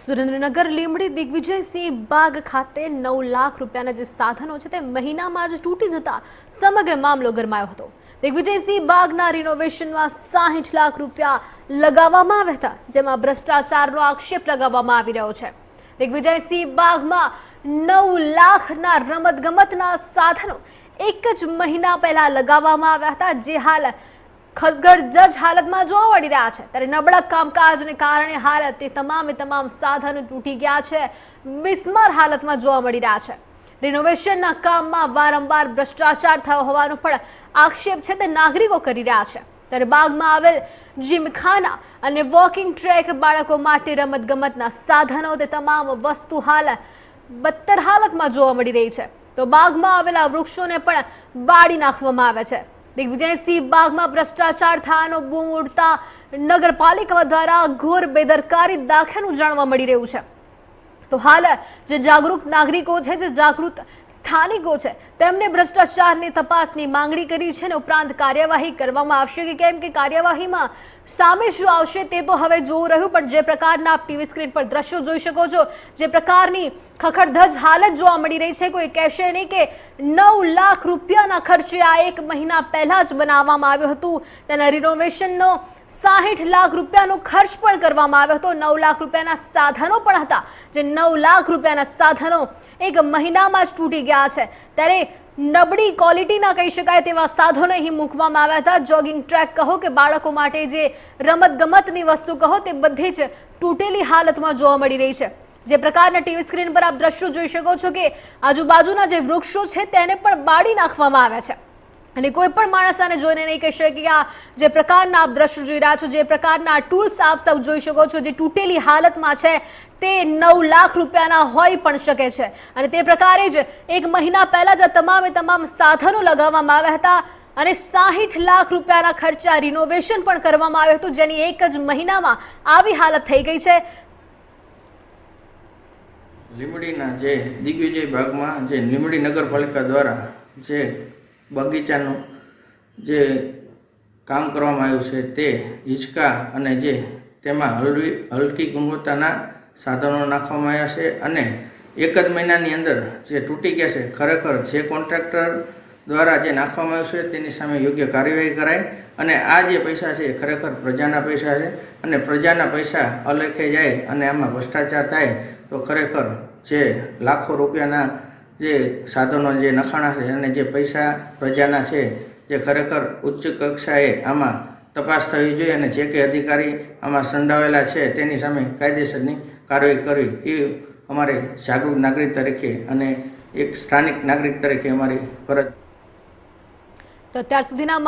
સુરેન્દ્રનગર લીમડી દિગ્વિજયસિંહ બાગ ખાતે નવ લાખ રૂપિયાના જે સાધનો છે તે મહિનામાં જ તૂટી જતા સમગ્ર મામલો ગરમાયો હતો. દિગ્વિજયસિંહ બાગના રિનોવેશનમાં સાહીઠ લાખ રૂપિયા લગાવવામાં આવ્યા હતા, જેમાં ભ્રષ્ટાચારનો આક્ષેપ લગાવવામાં આવી રહ્યો છે. દિગ્વિજયસિંહ બાગમાં નવ લાખના રમતગમતના સાધનો એક જ મહિના પહેલા લગાવવામાં આવ્યા હતા, જે હાલ ખદગડ હાલતમાં જોવા મળી રહ્યા છે. ત્યારે નબળા કામકાજને કારણે હાલ તે તમામે તમામ સાધનો તૂટી ગયા છે. બિસ્માર હાલતમાં જોવા મળી રહ્યા છે. રિનોવેશનના કામમાં વારંવાર ભ્રષ્ટાચાર થયો હોવાનો પણ આક્ષેપ છે તે નાગરિકો કરી રહ્યા છે. ત્યારે બાગમાં આવેલ જીમખાના અને વોકિંગ ટ્રેક બાળકો માટે રમતગમતના સાધનો તે તમામ વસ્તુ હાલ બદતર હાલતમાં જોવા મળી રહી છે. તો બાગમાં આવેલા વૃક્ષોને પણ બાળી નાખવામાં આવે છે. દિગ્વિજયસિંહ બાગમાં ભ્રષ્ટાચાર થયાનો બૂમ ઉડતા નગરપાલિકા દ્વારા ઘોર બેદરકારી દાખલાનું જાણવા મળી રહ્યું છે. તો હાલ જે જાગૃત નાગરિકો છે, જે જાગૃત સ્થાનિકો છે, તેમને ભ્રષ્ટાચારની તપાસની માંગણી કરી છે અને ઉપરાંત કાર્યવાહી કરવામાં આવશે કે કેમ કે કાર્યવાહીમાં સામે શું આવશે તે તો હવે જોવું રહ્યું, પણ જે પ્રકારના ટીવી સ્ક્રીન પર દ્રશ્યો જોઈ શકો છો, જે પ્રકારની ખખડધજ હાલત જોવા મળી રહી છે, કોઈ કહેશે નહીં કે નવ લાખ રૂપિયાના ખર્ચે આ એક મહિના પહેલા જ બનાવવામાં આવ્યું હતું. તેના રિનોવેશનનો સાહીઠ લાખ રૂપિયાનો ખર્ચ પણ કરવામાં આવ્યો હતો. નવ લાખ રૂપિયાના સાધનો પણ હતા. જે નવ લાખ રૂપિયાના સાધનો એક મહિનામાં જ તૂટી ગયા છે. ત્યારે નબળી ક્વોલિટીના કહી શકાય તેવા સાધનો અહીં મૂકવામાં આવ્યા હતા. જોગિંગ ટ્રેક કહો કે બાળકો માટે જે રમતગમતની વસ્તુ કહો તે બધી જ તૂટેલી હાલતમાં જોવા મળી રહી છે. જે પ્રકારના ટીવી સ્ક્રીન પર આપ દ્રશ્યો જોઈ શકો છો કે આજુબાજુના જે વૃક્ષો છે તેને પણ બાળી નાખવામાં આવ્યા છે. અને કોઈ પણ માણસ આને જોઈને નહીં કહી શકે કે આ જે પ્રકારના આપ દ્રશ્યો જોઈ રહ્યા છો, જે પ્રકારના ટૂલ્સ આપ સૌ જોઈ શકો છો, જે તૂટેલી હાલતમાં છે, તે નવ લાખ રૂપિયાના હોઈ પણ શકે છે. અને તે પ્રકારે જ એક મહિના પહેલા જ તમામે તમામ સાધનો લગાવવામાં આવ્યા હતા અને સાહીઠ લાખ રૂપિયાના ખર્ચા રિનોવેશન પણ કરવામાં આવ્યું હતું, જેની એક જ મહિનામાં આવી હાલત થઈ ગઈ છે. લીમડીના જે દિગ્વિજય ભાગમાં જે લીમડી નગરપાલિકા દ્વારા જે બગીચાનું જે કામ કરવામાં આવ્યું છે તે હિંચકા અને જે તેમાં હળવી હલકી ગુણવત્તાના સાધનો નાખવામાં આવ્યા છે અને એક જ મહિનાની અંદર જે તૂટી ગયા છે, ખરેખર જે કોન્ટ્રાક્ટર દ્વારા જે નાખવામાં આવ્યું છે તેની સામે યોગ્ય કાર્યવાહી કરાય અને આ જે પૈસા છે એ ખરેખર પ્રજાના પૈસા છે અને પ્રજાના પૈસા અલેખે જાય અને આમાં ભ્રષ્ટાચાર થાય તો ખરેખર જે લાખો રૂપિયાના જે સાધનો જે નખાણા છે અને જે પૈસા પ્રજાના છે, જે ખરેખર ઉચ્ચ કક્ષાએ આમાં તપાસ થવી જોઈએ અને જે કે અધિકારી આમાં સંડાવેલા છે તેની સામે કાયદેસરની કાર્યવાહી કરવી, એ અમારે જાગૃત નાગરિક તરીકે અને એક સ્થાનિક નાગરિક તરીકે અમારી ફરજ. તો અત્યાર સુધીના